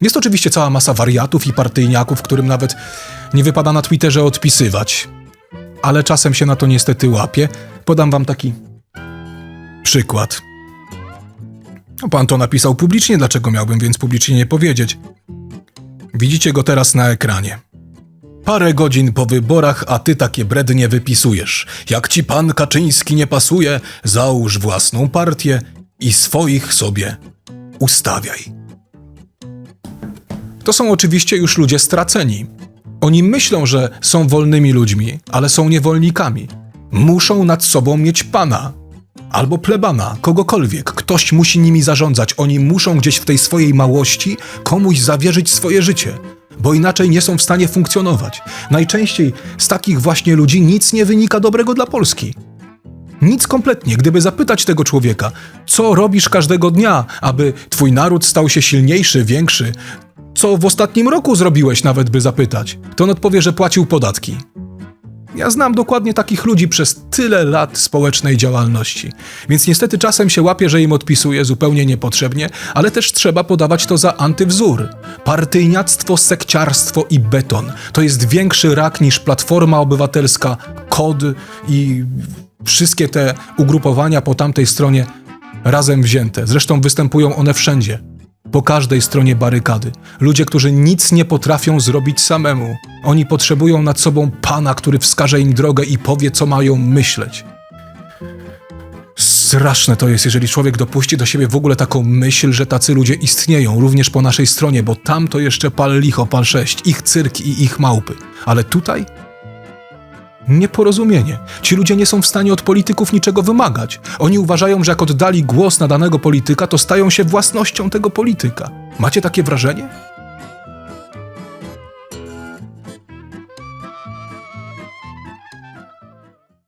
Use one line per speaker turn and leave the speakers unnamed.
Jest oczywiście cała masa wariatów i partyjniaków, którym nawet nie wypada na Twitterze odpisywać. Ale czasem się na to niestety łapie. Podam wam taki przykład. Pan to napisał publicznie, dlaczego miałbym więc publicznie nie powiedzieć? Widzicie go teraz na ekranie. Parę godzin po wyborach, a ty takie brednie wypisujesz. Jak ci pan Kaczyński nie pasuje, załóż własną partię i swoich sobie ustawiaj. To są oczywiście już ludzie straceni. Oni myślą, że są wolnymi ludźmi, ale są niewolnikami. Muszą nad sobą mieć pana. Albo plebana, kogokolwiek. Ktoś musi nimi zarządzać. Oni muszą gdzieś w tej swojej małości komuś zawierzyć swoje życie, bo inaczej nie są w stanie funkcjonować. Najczęściej z takich właśnie ludzi nic nie wynika dobrego dla Polski. Nic kompletnie. Gdyby zapytać tego człowieka, co robisz każdego dnia, aby twój naród stał się silniejszy, większy, co w ostatnim roku zrobiłeś, nawet by zapytać, to on odpowie, że płacił podatki. Ja znam dokładnie takich ludzi przez tyle lat społecznej działalności. Więc niestety czasem się łapię, że im odpisuję zupełnie niepotrzebnie, ale też trzeba podawać to za antywzór. Partyjniactwo, sekciarstwo i beton to jest większy rak niż Platforma Obywatelska, KOD i wszystkie te ugrupowania po tamtej stronie razem wzięte. Zresztą występują one wszędzie. Po każdej stronie barykady. Ludzie, którzy nic nie potrafią zrobić samemu. Oni potrzebują nad sobą pana, który wskaże im drogę i powie, co mają myśleć. Straszne to jest, jeżeli człowiek dopuści do siebie w ogóle taką myśl, że tacy ludzie istnieją również po naszej stronie, bo tam to jeszcze pal licho, pal sześć, ich cyrk i ich małpy. Ale tutaj Nieporozumienie. Ci ludzie nie są w stanie od polityków niczego wymagać. Oni uważają, że jak oddali głos na danego polityka, to stają się własnością tego polityka. Macie takie wrażenie?